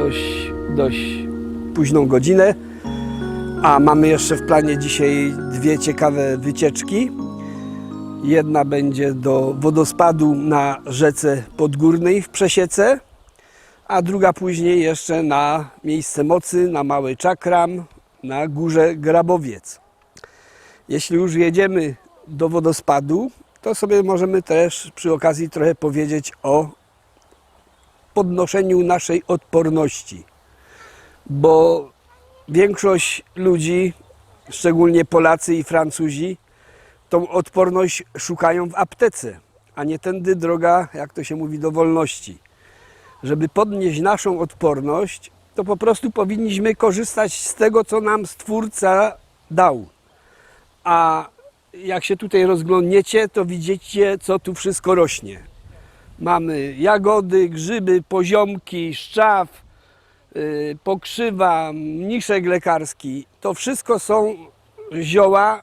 dość, dość późną godzinę, a mamy jeszcze w planie dzisiaj dwie ciekawe wycieczki. Jedna będzie do wodospadu na rzece Podgórnej w Przesiece, a druga później jeszcze na miejsce mocy, na Mały Czakram, na górze Grabowiec. Jeśli już jedziemy do wodospadu, to sobie możemy też przy okazji trochę powiedzieć o podnoszeniu naszej odporności, bo większość ludzi, szczególnie Polacy i Francuzi, tą odporność szukają w aptece, a nie tędy droga, jak to się mówi, do wolności. Żeby podnieść naszą odporność, to po prostu powinniśmy korzystać z tego, co nam Stwórca dał. A jak się tutaj rozglądniecie, to widzicie, co tu wszystko rośnie. Mamy jagody, grzyby, poziomki, szczaw, yy, pokrzywa, mniszek lekarski. To wszystko są zioła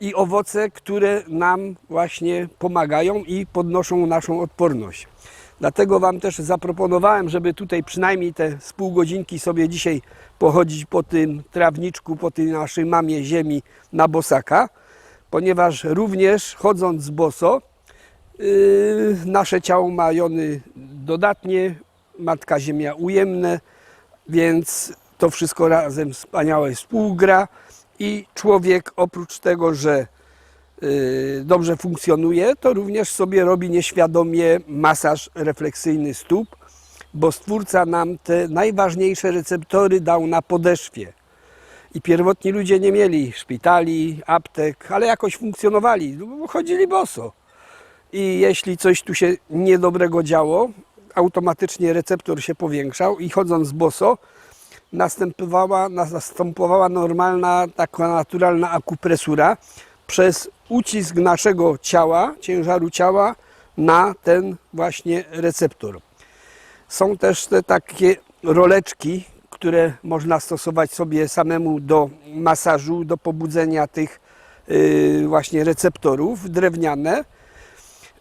i owoce, które nam właśnie pomagają i podnoszą naszą odporność. Dlatego Wam też zaproponowałem, żeby tutaj przynajmniej te z pół godzinki sobie dzisiaj pochodzić po tym trawniczku, po tej naszej mamie ziemi na bosaka, ponieważ również chodząc boso, Yy, nasze ciało ma jony dodatnie, matka ziemia ujemne, więc to wszystko razem wspaniałe współgra i człowiek oprócz tego, że yy, dobrze funkcjonuje, to również sobie robi nieświadomie masaż refleksyjny stóp, bo Stwórca nam te najważniejsze receptory dał na podeszwie. I pierwotni ludzie nie mieli szpitali, aptek, ale jakoś funkcjonowali, no bo chodzili boso. I jeśli coś tu się niedobrego działo, automatycznie receptor się powiększał i chodząc boso, następowała, następowała normalna, taka naturalna akupresura przez ucisk naszego ciała, ciężaru ciała na ten właśnie receptor. Są też te takie roleczki, które można stosować sobie samemu do masażu, do pobudzenia tych yy, właśnie receptorów drewniane.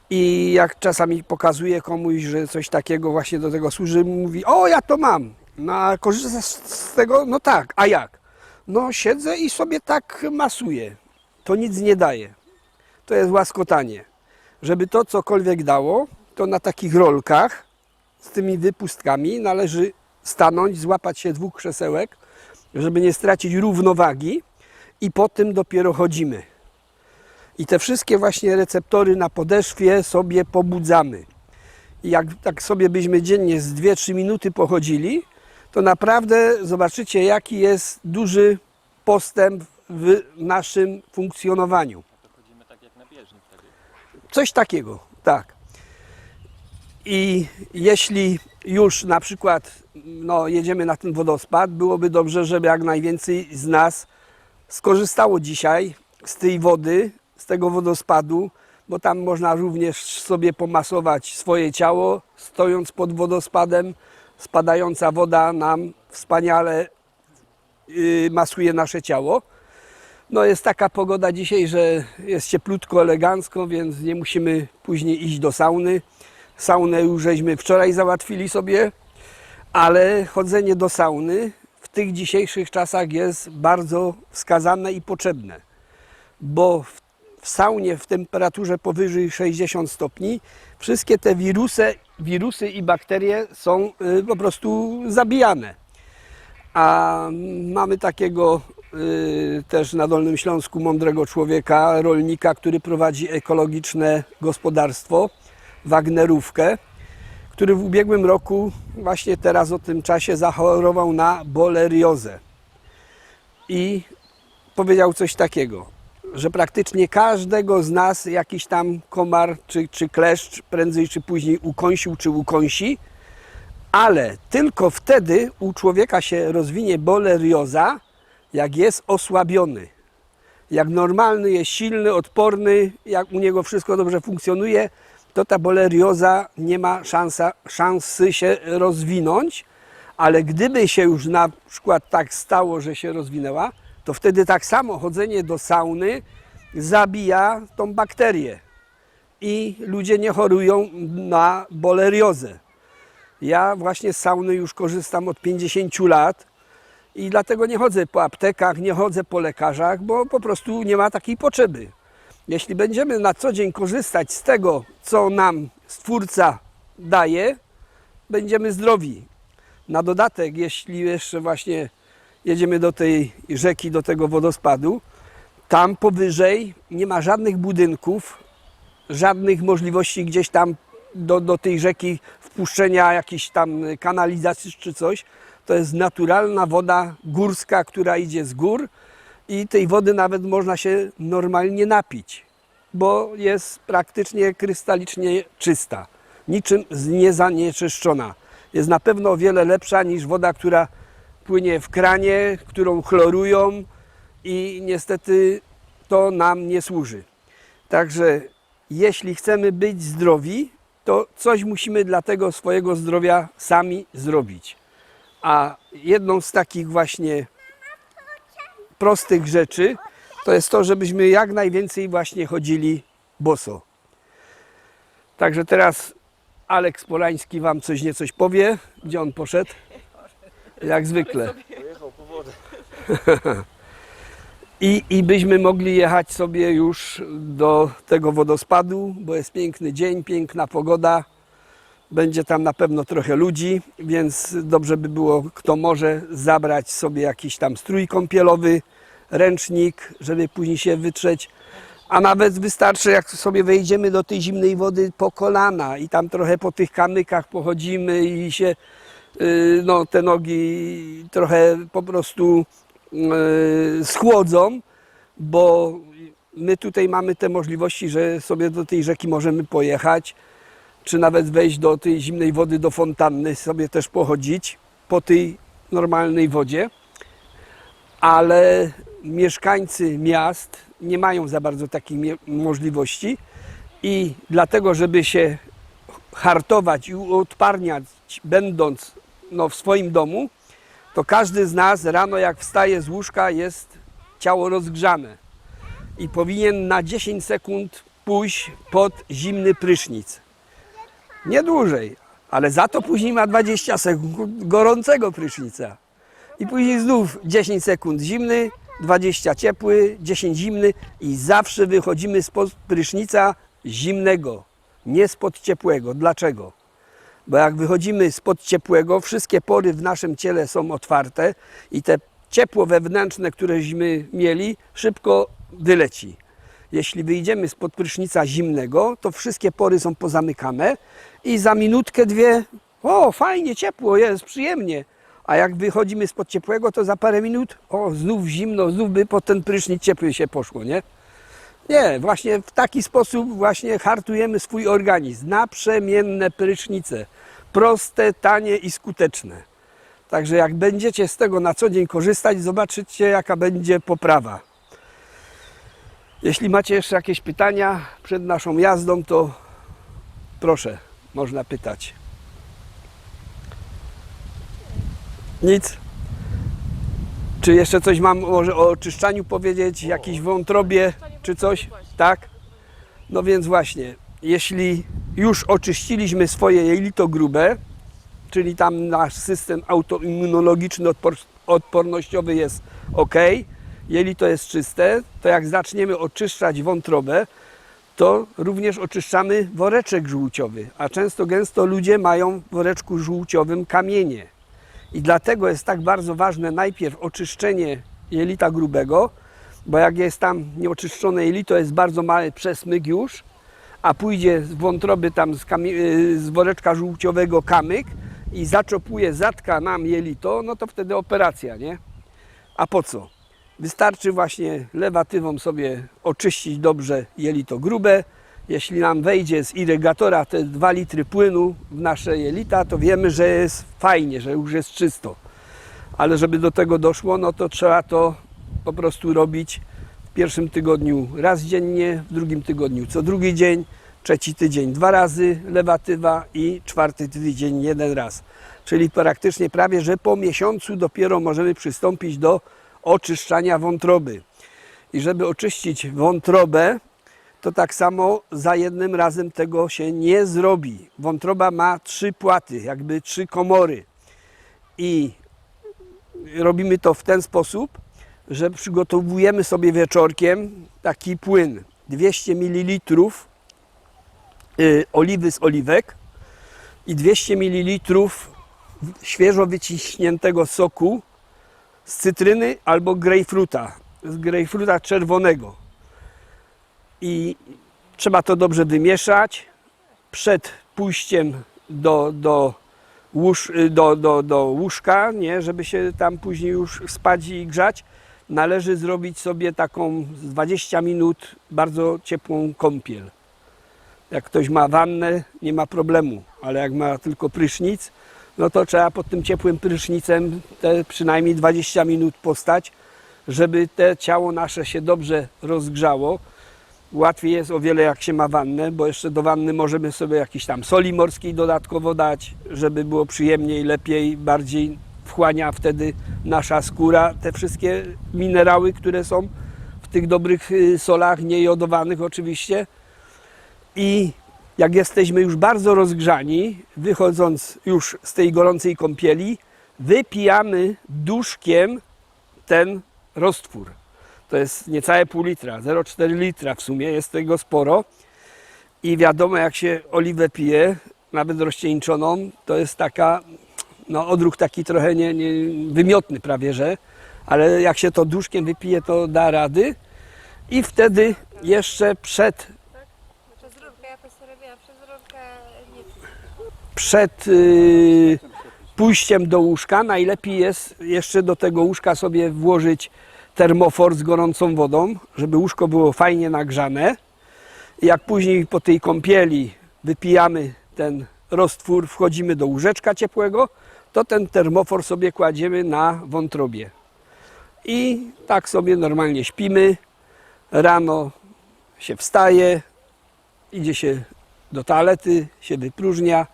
I jak czasami pokazuję komuś, że coś takiego właśnie do tego służy, mówi: O, ja to mam. No, a korzystasz z tego? No tak, a jak? No, siedzę i sobie tak masuję. To nic nie daje. To jest łaskotanie. Żeby to cokolwiek dało, to na takich rolkach z tymi wypustkami należy stanąć, złapać się dwóch krzesełek, żeby nie stracić równowagi, i po tym dopiero chodzimy. I te wszystkie właśnie receptory na podeszwie sobie pobudzamy. I jak tak sobie byśmy dziennie z 2-3 minuty pochodzili, to naprawdę zobaczycie, jaki jest duży postęp w naszym funkcjonowaniu. Chodzimy tak jak na bieżni wtedy. Coś takiego, tak. I jeśli już na przykład no, jedziemy na ten wodospad, byłoby dobrze, żeby jak najwięcej z nas skorzystało dzisiaj z tej wody, z tego wodospadu, bo tam można również sobie pomasować swoje ciało, stojąc pod wodospadem. Spadająca woda nam wspaniale yy, masuje nasze ciało. No jest taka pogoda dzisiaj, że jest cieplutko, elegancko, więc nie musimy później iść do sauny. Saunę już żeśmy wczoraj załatwili sobie, ale chodzenie do sauny w tych dzisiejszych czasach jest bardzo wskazane i potrzebne, bo w, w saunie w temperaturze powyżej 60 stopni wszystkie te wirusy, wirusy i bakterie są y, po prostu zabijane. A mamy takiego y, też na Dolnym Śląsku mądrego człowieka, rolnika, który prowadzi ekologiczne gospodarstwo, Wagnerówkę, który w ubiegłym roku, właśnie teraz o tym czasie, zachorował na boleriozę. I powiedział coś takiego, że praktycznie każdego z nas jakiś tam komar czy, czy kleszcz prędzej czy później ukąsił czy ukąsi, ale tylko wtedy u człowieka się rozwinie bolerioza, jak jest osłabiony. Jak normalny jest silny, odporny, jak u niego wszystko dobrze funkcjonuje, to ta bolerioza nie ma szansa, szansy się rozwinąć, ale gdyby się już na przykład tak stało, że się rozwinęła, to wtedy tak samo chodzenie do sauny zabija tą bakterię i ludzie nie chorują na boleriozę. Ja właśnie z sauny już korzystam od 50 lat i dlatego nie chodzę po aptekach, nie chodzę po lekarzach, bo po prostu nie ma takiej potrzeby. Jeśli będziemy na co dzień korzystać z tego, co nam Stwórca daje, będziemy zdrowi. Na dodatek, jeśli jeszcze właśnie jedziemy do tej rzeki, do tego wodospadu, tam powyżej nie ma żadnych budynków, żadnych możliwości gdzieś tam do, do tej rzeki wpuszczenia jakiejś tam kanalizacji czy coś. To jest naturalna woda górska, która idzie z gór i tej wody nawet można się normalnie napić, bo jest praktycznie krystalicznie czysta, niczym z- nie zanieczyszczona. Jest na pewno o wiele lepsza niż woda, która płynie w kranie, którą chlorują i niestety to nam nie służy. Także jeśli chcemy być zdrowi, to coś musimy dla tego swojego zdrowia sami zrobić. A jedną z takich właśnie prostych rzeczy to jest to, żebyśmy jak najwięcej właśnie chodzili boso. Także teraz Aleks Polański Wam coś niecoś powie. Gdzie on poszedł? Jak zwykle. Pojechał po wodę. I, I byśmy mogli jechać sobie już do tego wodospadu, bo jest piękny dzień, piękna pogoda. Będzie tam na pewno trochę ludzi, więc dobrze by było, kto może, zabrać sobie jakiś tam strój kąpielowy, ręcznik, żeby później się wytrzeć. A nawet wystarczy, jak sobie wejdziemy do tej zimnej wody po kolana i tam trochę po tych kamykach pochodzimy i się no, te nogi trochę po prostu y, schłodzą, bo my tutaj mamy te możliwości, że sobie do tej rzeki możemy pojechać, czy nawet wejść do tej zimnej wody, do fontanny, sobie też pochodzić po tej normalnej wodzie. Ale mieszkańcy miast nie mają za bardzo takich możliwości i dlatego, żeby się hartować i uodparniać, będąc no, w swoim domu, to każdy z nas rano jak wstaje z łóżka jest ciało rozgrzane i powinien na 10 sekund pójść pod zimny prysznic. Nie dłużej, ale za to później ma 20 sekund gorącego prysznica. I później znów 10 sekund zimny, 20 ciepły, 10 zimny i zawsze wychodzimy spod prysznica zimnego, nie spod ciepłego. Dlaczego? Bo jak wychodzimy spod ciepłego, wszystkie pory w naszym ciele są otwarte i te ciepło wewnętrzne, któreśmy mieli, szybko wyleci. Jeśli wyjdziemy spod prysznica zimnego, to wszystkie pory są pozamykane i za minutkę, dwie, o fajnie, ciepło jest, przyjemnie. A jak wychodzimy spod ciepłego, to za parę minut, o znów zimno, znów by pod ten prysznic ciepły się poszło, nie? Nie, właśnie w taki sposób właśnie hartujemy swój organizm. Naprzemienne prysznice. Proste, tanie i skuteczne. Także jak będziecie z tego na co dzień korzystać, zobaczycie jaka będzie poprawa. Jeśli macie jeszcze jakieś pytania przed naszą jazdą, to proszę, można pytać. Nic? Czy jeszcze coś mam może o oczyszczaniu powiedzieć, jakiejś wątrobie czy coś? Tak? No więc właśnie, jeśli już oczyściliśmy swoje jelito grube, czyli tam nasz system autoimmunologiczny, odpor, odpornościowy jest ok, jelito jest czyste, to jak zaczniemy oczyszczać wątrobę, to również oczyszczamy woreczek żółciowy, a często gęsto ludzie mają w woreczku żółciowym kamienie. I dlatego jest tak bardzo ważne najpierw oczyszczenie jelita grubego, bo jak jest tam nieoczyszczone jelito, jest bardzo mały przesmyk już, a pójdzie z wątroby tam z, y, z woreczka żółciowego kamyk i zaczopuje, zatka nam jelito, no to wtedy operacja, nie? A po co? Wystarczy właśnie lewatywą sobie oczyścić dobrze jelito grube. Jeśli nam wejdzie z irygatora te 2 litry płynu w nasze jelita, to wiemy, że jest fajnie, że już jest czysto. Ale żeby do tego doszło, no to trzeba to po prostu robić w pierwszym tygodniu raz dziennie, w drugim tygodniu co drugi dzień, trzeci tydzień dwa razy lewatywa i czwarty tydzień jeden raz. Czyli praktycznie prawie, że po miesiącu dopiero możemy przystąpić do oczyszczania wątroby. I żeby oczyścić wątrobę, to tak samo za jednym razem tego się nie zrobi. Wątroba ma trzy płaty, jakby trzy komory. I robimy to w ten sposób, że przygotowujemy sobie wieczorkiem taki płyn 200 ml y, oliwy z oliwek i 200 ml świeżo wyciśniętego soku z cytryny albo grejpfruta, z grejpfruta czerwonego. I trzeba to dobrze wymieszać przed pójściem do, do, łóż, do, do, do łóżka, nie, żeby się tam później już spać i grzać. Należy zrobić sobie taką z 20 minut bardzo ciepłą kąpiel. Jak ktoś ma wannę, nie ma problemu, ale jak ma tylko prysznic, no to trzeba pod tym ciepłym prysznicem te przynajmniej 20 minut postać, żeby te ciało nasze się dobrze rozgrzało. Łatwiej jest o wiele jak się ma wannę, bo jeszcze do wanny możemy sobie jakiś tam soli morskiej dodatkowo dać, żeby było przyjemniej, lepiej, bardziej wchłania wtedy nasza skóra te wszystkie minerały, które są w tych dobrych y, solach, niejodowanych oczywiście. I jak jesteśmy już bardzo rozgrzani, wychodząc już z tej gorącej kąpieli, wypijamy duszkiem ten roztwór. To jest niecałe pół litra, 0,4 litra w sumie, jest tego sporo. I wiadomo, jak się oliwę pije, nawet rozcieńczoną, to jest taka, no odruch taki trochę nie, nie, wymiotny prawie, że, ale jak się to duszkiem wypije, to da rady. I wtedy jeszcze przed przed y, pójściem do łóżka najlepiej jest jeszcze do tego łóżka sobie włożyć termofor z gorącą wodą, żeby łóżko było fajnie nagrzane. Jak później po tej kąpieli wypijamy ten roztwór, wchodzimy do łóżeczka ciepłego, to ten termofor sobie kładziemy na wątrobie. I tak sobie normalnie śpimy. Rano się wstaje, idzie się do toalety, się wypróżnia,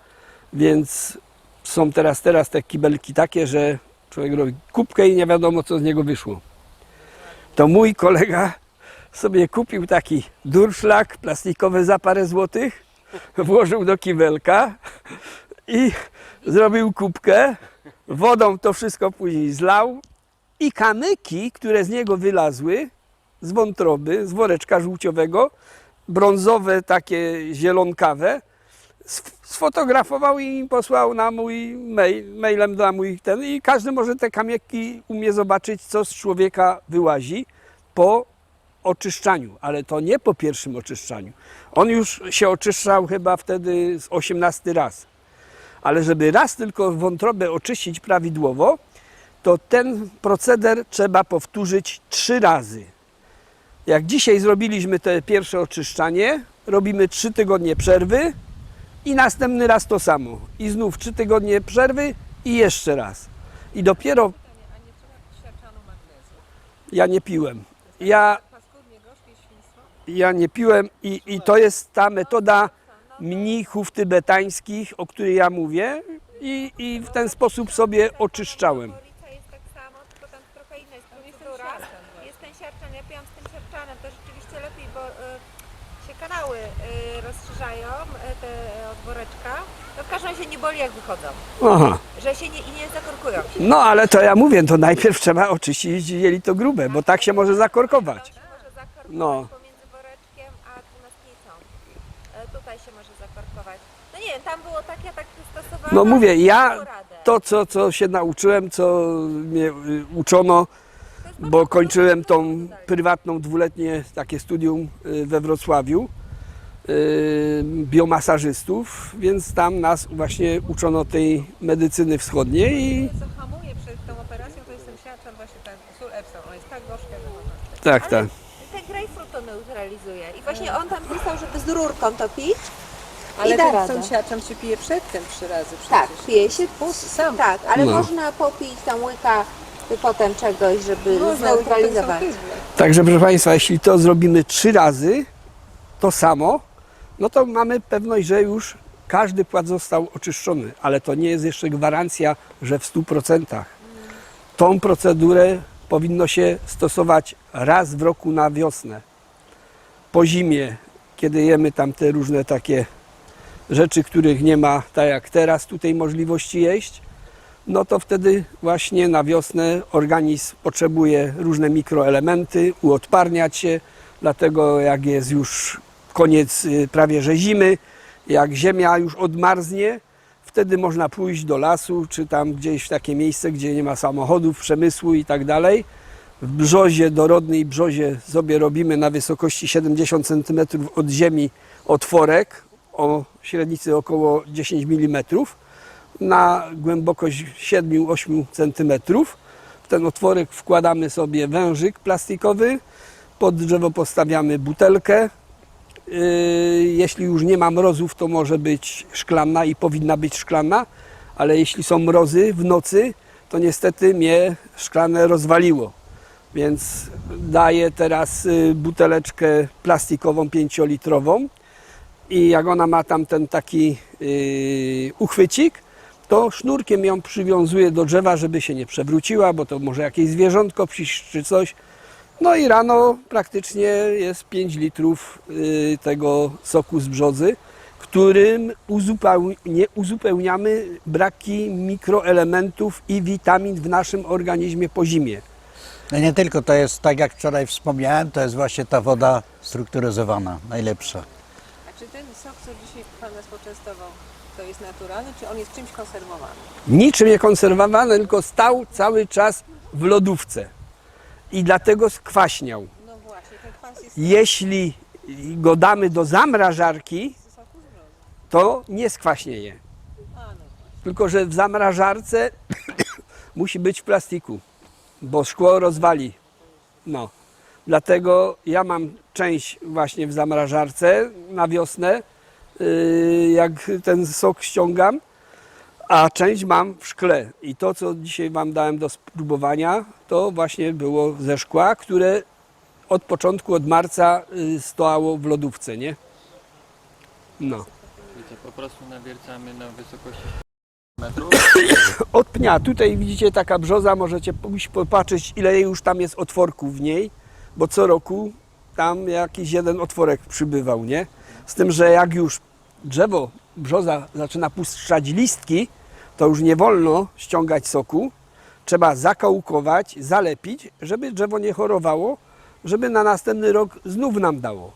więc są teraz, teraz te kibelki takie, że człowiek robi kubkę i nie wiadomo co z niego wyszło. To mój kolega sobie kupił taki durszlak plastikowy za parę złotych, włożył do kibelka i zrobił kubkę, wodą to wszystko później zlał i kamyki, które z niego wylazły z wątroby, z woreczka żółciowego, brązowe takie zielonkawe, sf- sfotografował i posłał na mój mail, mailem na mój ten i każdy może te kamyki umie zobaczyć, co z człowieka wyłazi po oczyszczaniu, ale to nie po pierwszym oczyszczaniu. On już się oczyszczał chyba wtedy z 18 raz. Ale żeby raz tylko wątrobę oczyścić prawidłowo, to ten proceder trzeba powtórzyć trzy razy. Jak dzisiaj zrobiliśmy te pierwsze oczyszczanie, robimy trzy tygodnie przerwy i następny raz to samo. I znów trzy tygodnie przerwy i jeszcze raz. I dopiero ja nie piłem. Ja, ja nie piłem i, i to jest ta metoda mnichów tybetańskich, o której ja mówię i, i w ten sposób sobie oczyszczałem. Gorica jest tak samo, tylko tam trochę inna jest procedura. Jest ten siarczan, ja piłam z tym siarczanem, to rzeczywiście lepiej, bo y, się kanały y, rozszerzają, y, te od woreczka. To w każdym razie nie boli jak wychodzą, Aha. że się nie, i nie zakorkują się. No ale to ja mówię, to najpierw trzeba oczyścić jelito grube, bo tak się może zakorkować. Może zakorkować No woreczkiem a dwunastnicą. Y, tutaj się może zakorkować. No nie tam było tak, ja tak stosowałam. No mówię, ja to, co, co się nauczyłem, co mnie y, uczono, bo kończyłem tą prywatną dwuletnie takie studium y, we Wrocławiu y, biomasażystów, więc tam nas właśnie uczono tej medycyny wschodniej i Co hamuje przed tą operacją, to jest ten siarczan właśnie ten sól Epsom. On jest tak gorzki, że można. tak, tak. Ten grejpfrut to neutralizuje. I właśnie on tam pisał, żeby z rurką to pić. Ale I da ten, siarczan się pije przedtem trzy razy przecież. Tak, pije się. Pusty sam. Tak, ale No. można popić tam łyka y, potem czegoś, żeby Można, zneutralizować. potem są tyle. Także proszę Państwa, jeśli to zrobimy trzy razy, to samo, no to mamy pewność, że już każdy płat został oczyszczony, ale to nie jest jeszcze gwarancja, że w 100%. Tą procedurę powinno się stosować raz w roku na wiosnę. Po zimie kiedy jemy tam te różne takie rzeczy, których nie ma, tak jak teraz tutaj możliwości jeść, no to wtedy właśnie na wiosnę organizm potrzebuje różne mikroelementy, uodparniać się, dlatego jak jest już koniec y, prawie że zimy, jak ziemia już odmarznie, wtedy można pójść do lasu, czy tam gdzieś w takie miejsce, gdzie nie ma samochodów, przemysłu i tak dalej. W brzozie, dorodnej brzozie sobie robimy na wysokości 70 cm od ziemi otworek o średnicy około 10 mm na głębokość 7-8 cm. W ten otworek wkładamy sobie wężyk plastikowy, pod drzewo postawiamy butelkę. Yy, Jeśli już nie ma mrozów, to może być szklana i powinna być szklana, ale jeśli są mrozy w nocy, to niestety mnie szklane rozwaliło. Więc daję teraz y, buteleczkę plastikową 5-litrową i jak ona ma tam ten taki yy, uchwycik, to sznurkiem ją przywiązuję do drzewa, żeby się nie przewróciła, bo to może jakieś zwierzątko przyjść czy coś. No i rano praktycznie jest 5 litrów y, tego soku z brzozy, którym uzupełni, uzupełniamy braki mikroelementów i witamin w naszym organizmie po zimie. No nie tylko, to jest tak jak wczoraj wspomniałem, to jest właśnie ta woda strukturyzowana, najlepsza. Czy ten sok, co dzisiaj Pan nas poczęstował, to jest naturalny, czy on jest czymś konserwowany? Niczym nie konserwowany, tylko stał cały czas w lodówce i dlatego skwaśniał. No właśnie, ten kwas jest Jeśli go damy do zamrażarki, to nie skwaśnieje. A, no. Tylko, że w zamrażarce musi być w plastiku, bo szkło rozwali. No. Dlatego ja mam część właśnie w zamrażarce na wiosnę, yy, jak ten sok ściągam, a część mam w szkle. I to, co dzisiaj Wam dałem do spróbowania, to właśnie było ze szkła, które od początku, od marca yy, stoało w lodówce, nie? No. Wiecie, po prostu nawiercamy na wysokości metrów. od pnia. Tutaj widzicie taka brzoza, możecie pójść popatrzeć ile już tam jest otworków w niej, bo co roku tam jakiś jeden otworek przybywał, nie? Z tym, że jak już drzewo, brzoza zaczyna puszczać listki, to już nie wolno ściągać soku. Trzeba zakałkować, zalepić, żeby drzewo nie chorowało, żeby na następny rok znów nam dało.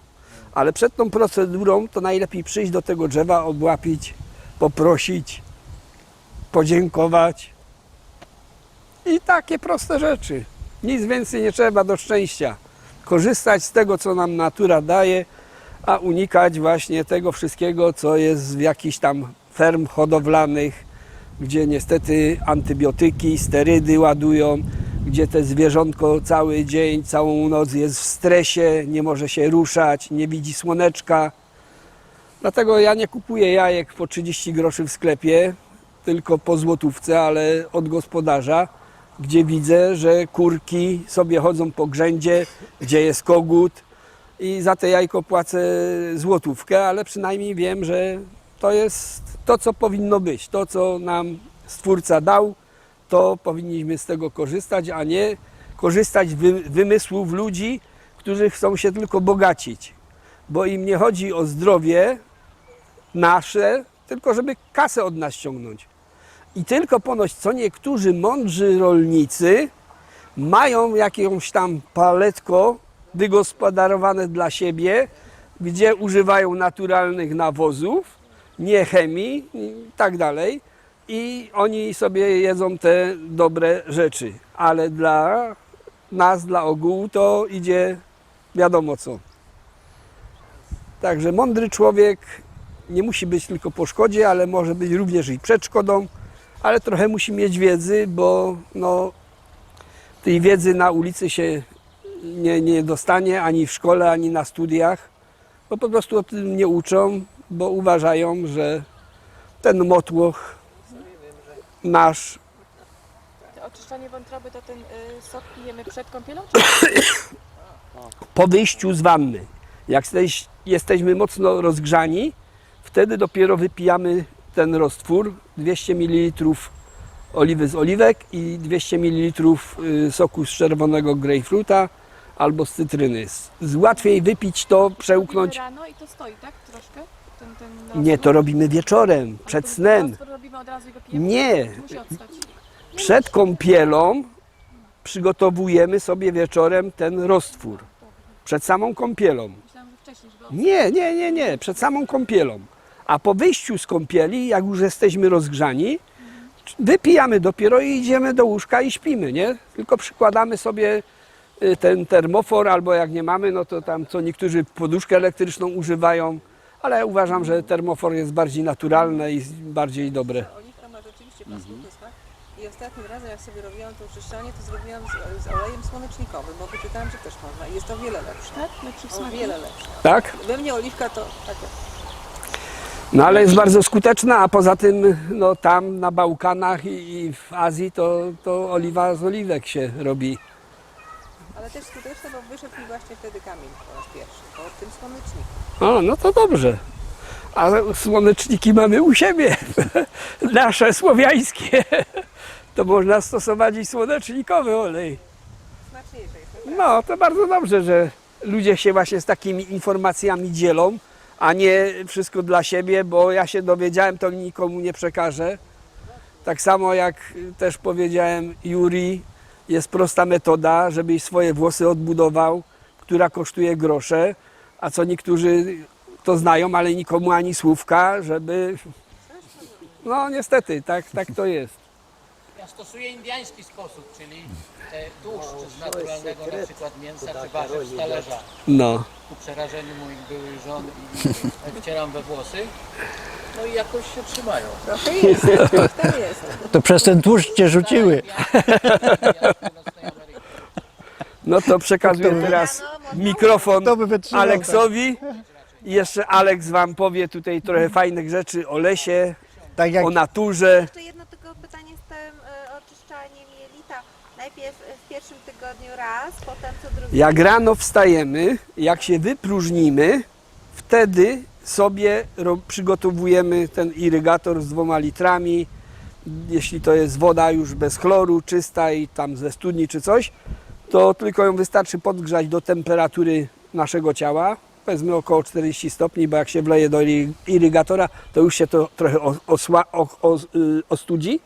Ale przed tą procedurą to najlepiej przyjść do tego drzewa, obłapić, poprosić, podziękować. I takie proste rzeczy. Nic więcej nie trzeba do szczęścia. Korzystać z tego, co nam natura daje, a unikać właśnie tego wszystkiego, co jest w jakichś tam ferm hodowlanych, gdzie niestety antybiotyki, sterydy ładują, gdzie te zwierzątko cały dzień, całą noc jest w stresie, nie może się ruszać, nie widzi słoneczka. Dlatego ja nie kupuję jajek po 30 groszy w sklepie, tylko po złotówce, ale od gospodarza, gdzie widzę, że kurki sobie chodzą po grzędzie, gdzie jest kogut i za te jajko płacę złotówkę, ale przynajmniej wiem, że to jest to, co powinno być, to, co nam Stwórca dał, to powinniśmy z tego korzystać, a nie korzystać wy, wymysłów ludzi, którzy chcą się tylko bogacić, bo im nie chodzi o zdrowie nasze, tylko żeby kasę od nas ściągnąć. I tylko ponoć co niektórzy mądrzy rolnicy mają jakąś tam paletko wygospodarowane dla siebie, gdzie używają naturalnych nawozów, nie chemii i tak dalej. I oni sobie jedzą te dobre rzeczy. Ale dla nas, dla ogółu to idzie wiadomo co. Także mądry człowiek nie musi być tylko po szkodzie, ale może być również i przed szkodą, ale trochę musi mieć wiedzy, bo no, tej wiedzy na ulicy się nie, nie dostanie ani w szkole, ani na studiach, bo po prostu o tym nie uczą, bo uważają, że ten motłoch nasz Oczyszczanie wątroby to ten y, sok pijemy przed kąpielą? po wyjściu z wanny. Jak jesteś, jesteśmy mocno rozgrzani, wtedy dopiero wypijamy ten roztwór 200 ml oliwy z oliwek i 200 ml y, soku z czerwonego grejpfruta albo z cytryny. Z, łatwiej wypić to, przełknąć. Rano i to stoi, tak? Troszkę? Ten, ten Nie, to robimy wieczorem, przed snem. robimy od razu i go pijemy? Nie, Musi odstać. przed kąpielą przygotowujemy sobie wieczorem ten roztwór. Przed samą kąpielą. Myślałam, że wcześniej, żeby. Nie, nie, nie, nie, przed samą kąpielą. A po wyjściu z kąpieli, jak już jesteśmy rozgrzani, wypijamy dopiero i idziemy do łóżka i śpimy, nie? Tylko przykładamy sobie y, ten termofor, albo jak nie mamy, no to tam co niektórzy poduszkę elektryczną używają, ale ja uważam, że termofor jest bardziej naturalne i bardziej dobre. Oliwka ma rzeczywiście paskudny smak. I ostatnim razem, jak sobie robiłam to oczyszczanie, to zrobiłam z, z olejem słonecznikowym, bo wyczytałam, że też można. I jest to wiele lepsze. Tak? Lepszy O wiele lepsze. Tak? We mnie oliwka to takie. No ale jest bardzo skuteczna, a poza tym no, tam na Bałkanach i, i w Azji to, to oliwa z oliwek się robi. Ale też skuteczne, bo wyszedł mi właśnie wtedy kamień po raz pierwszy. Po tym słoneczniku. O, no to dobrze. A słoneczniki mamy u siebie. Nasze słowiańskie. To można stosować i słonecznikowy olej. Smaczniejsze jest. No, to bardzo dobrze, że ludzie się właśnie z takimi informacjami dzielą, a nie wszystko dla siebie, bo ja się dowiedziałem, to nikomu nie przekażę. Tak samo jak też powiedziałem Juri, jest prosta metoda, żebyś swoje włosy odbudował, która kosztuje grosze, a co niektórzy to znają, ale nikomu ani słówka, żeby... No niestety, tak, tak to jest. Ja stosuję indiański sposób, czyli e, tłuszcz z naturalnego na przykład mięsa czy warzyw z talerza. No. Ku przerażeniu moich byłych żon i wcieram we włosy. No i jakoś się trzymają. Trochę jest, tam jest. To przez ten tłuszcz cię rzuciły. No to przekazuję teraz mikrofon To by wytrzymał. Aleksowi. I jeszcze Aleks Wam powie tutaj trochę fajnych rzeczy o lesie, Tak jak o naturze. Jeszcze jedno tylko pytanie z tym y, oczyszczaniem jelita. Najpierw w pierwszym tygodniu raz, potem co drugi Jak rano wstajemy, jak się wypróżnimy, wtedy sobie przygotowujemy ten irygator z dwoma litrami. Jeśli to jest woda już bez chloru, czysta i tam ze studni czy coś, to tylko ją wystarczy podgrzać do temperatury naszego ciała. Powiedzmy około 40 stopni, bo jak się wleje do iry- irygatora, to już się to trochę osła, y, ostudzi.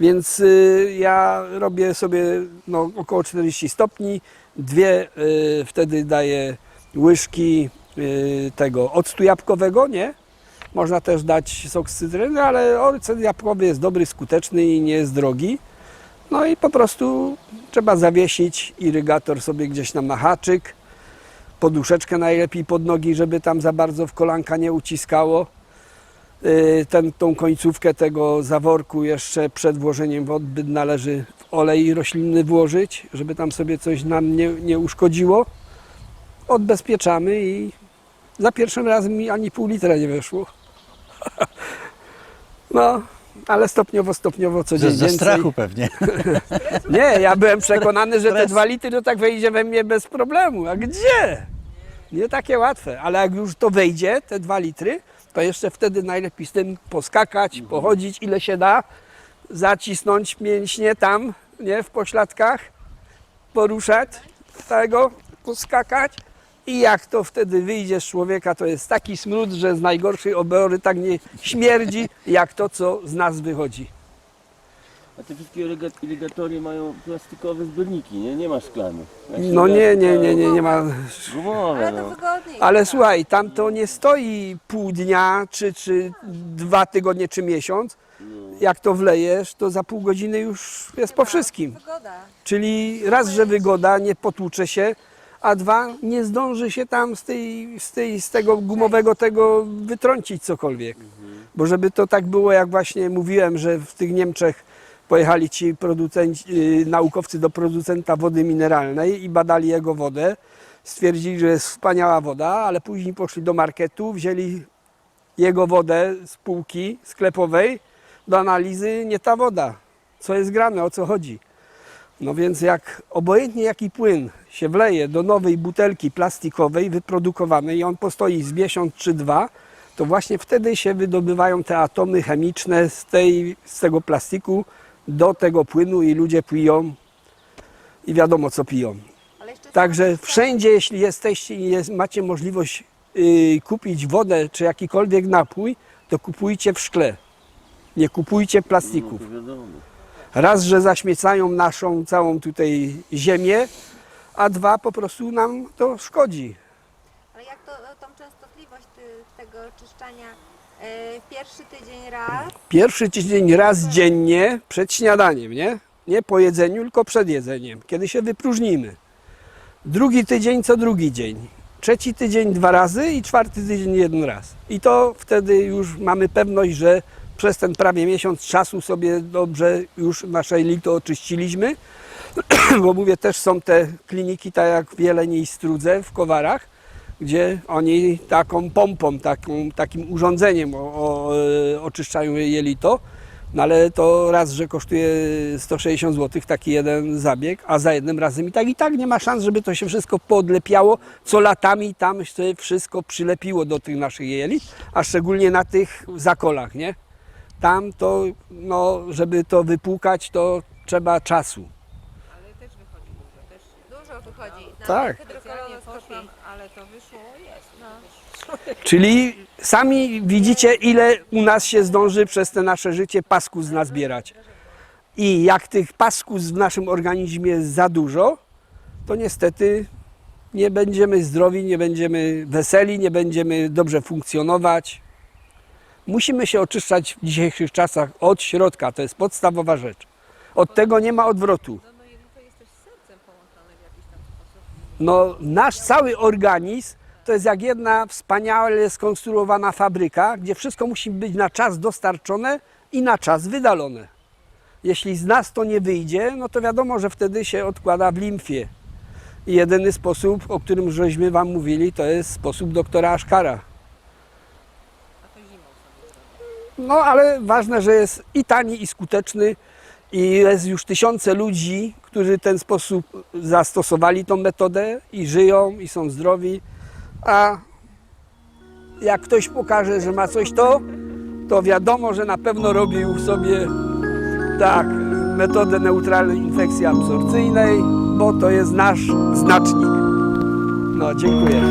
Więc y, ja robię sobie no, około 40 stopni. Dwie y, wtedy daję łyżki y, tego octu jabłkowego, nie? Można też dać sok z cytryny, ale ocet jabłkowy jest dobry, skuteczny i nie jest drogi. No i po prostu trzeba zawiesić irygator sobie gdzieś na haczyk. Poduszeczkę najlepiej pod nogi, żeby tam za bardzo w kolanka nie uciskało. Y, Ten, tą końcówkę tego zaworku jeszcze przed włożeniem wody należy w olej roślinny włożyć, żeby tam sobie coś nam nie, nie uszkodziło. Odbezpieczamy i za pierwszym razem mi ani pół litra nie weszło. No, ale stopniowo, stopniowo ze, ze więcej. strachu pewnie. Nie, ja byłem przekonany, że te dwa litry to tak wejdzie we mnie bez problemu. A gdzie? Nie takie łatwe, ale jak już to wejdzie, te dwa litry, to jeszcze wtedy najlepiej z tym poskakać, pochodzić ile się da, zacisnąć mięśnie tam, nie, w pośladkach, poruszać tego, poskakać i jak to wtedy wyjdzie z człowieka, to jest taki smród, że z najgorszej obory tak nie śmierdzi, jak to, co z nas wychodzi. A te wszystkie iryga- irygatory mają plastikowe zbiorniki, nie? Nie ma szklanych. Jak się No nie, nie, nie, nie, nie ma Gumowe, Ale to no. wygodniej. Ale słuchaj, tam to nie stoi pół dnia, czy, czy dwa tygodnie, czy miesiąc. Jak to wlejesz, to za pół godziny już jest po wszystkim. Wygoda. Czyli raz, że wygoda, nie potłucze się, a dwa, nie zdąży się tam z, tej, z, tej, z tego gumowego tego wytrącić cokolwiek. Bo żeby to tak było, jak właśnie mówiłem, że w tych Niemczech pojechali ci producenci, yy, naukowcy do producenta wody mineralnej i badali jego wodę. Stwierdzili, że jest wspaniała woda, ale później poszli do marketu, wzięli jego wodę z półki sklepowej do analizy, nie ta woda. Co jest grane, o co chodzi. No więc jak obojętnie jaki płyn się wleje do nowej butelki plastikowej wyprodukowanej i on postoi z miesiąc czy dwa, to właśnie wtedy się wydobywają te atomy chemiczne z, tej, z tego plastiku do tego płynu i ludzie piją i wiadomo co piją. Także wszędzie, jeśli jesteście i jest, macie możliwość y, kupić wodę czy jakikolwiek napój, to kupujcie w szkle. Nie kupujcie plastików. Wiadomo. Raz, że zaśmiecają naszą całą tutaj ziemię, a dwa, po prostu nam to szkodzi. Ale jak to, tą częstotliwość ty- tego oczyszczania? E, Pierwszy tydzień raz, Pierwszy tydzień raz dziennie przed śniadaniem, nie? Nie po jedzeniu, tylko przed jedzeniem, kiedy się wypróżnimy. Drugi tydzień co drugi dzień. Trzeci tydzień dwa razy i czwarty tydzień jeden raz. I to wtedy już mamy pewność, że przez ten prawie miesiąc czasu sobie dobrze już nasze jelito oczyściliśmy. Bo mówię, też są te kliniki, tak jak w Jeleni Strudze, w Kowarach, gdzie oni taką pompą, taką, takim urządzeniem o, o, oczyszczają jelito. No ale to raz, że kosztuje 160 zł taki jeden zabieg, a za jednym razem i tak i tak nie ma szans, żeby to się wszystko podlepiało, co latami tam się wszystko przylepiło do tych naszych jelit, a szczególnie na tych zakolach, nie? Tam to, no, żeby to wypłukać, to trzeba czasu. Ale też wychodzi dużo, też dużo wychodzi. Na Tak. ale to wyszło, jest. No. Czyli sami widzicie, ile u nas się zdąży przez te nasze życie paskus nazbierać. I jak tych paskus w naszym organizmie jest za dużo, to niestety nie będziemy zdrowi, nie będziemy weseli, nie będziemy dobrze funkcjonować. Musimy się oczyszczać w dzisiejszych czasach od środka, to jest podstawowa rzecz. Od tego nie ma odwrotu. No, no jelito jest też z sercem połączone w jakiś tam sposób. No, nasz cały organizm to jest jak jedna wspaniale skonstruowana fabryka, gdzie wszystko musi być na czas dostarczone i na czas wydalone. Jeśli z nas to nie wyjdzie, no to wiadomo, że wtedy się odkłada w limfie. I jedyny sposób, o którym żeśmy Wam mówili, to jest sposób doktora Aszkara. No ale ważne, że jest i tani, i skuteczny. I jest już tysiące ludzi, którzy w ten sposób zastosowali tą metodę i żyją, i są zdrowi. A jak ktoś pokaże, że ma coś to, to wiadomo, że na pewno robił sobie tak metodę neutralnej infekcji absorpcyjnej, bo to jest nasz znacznik. No, dziękuję.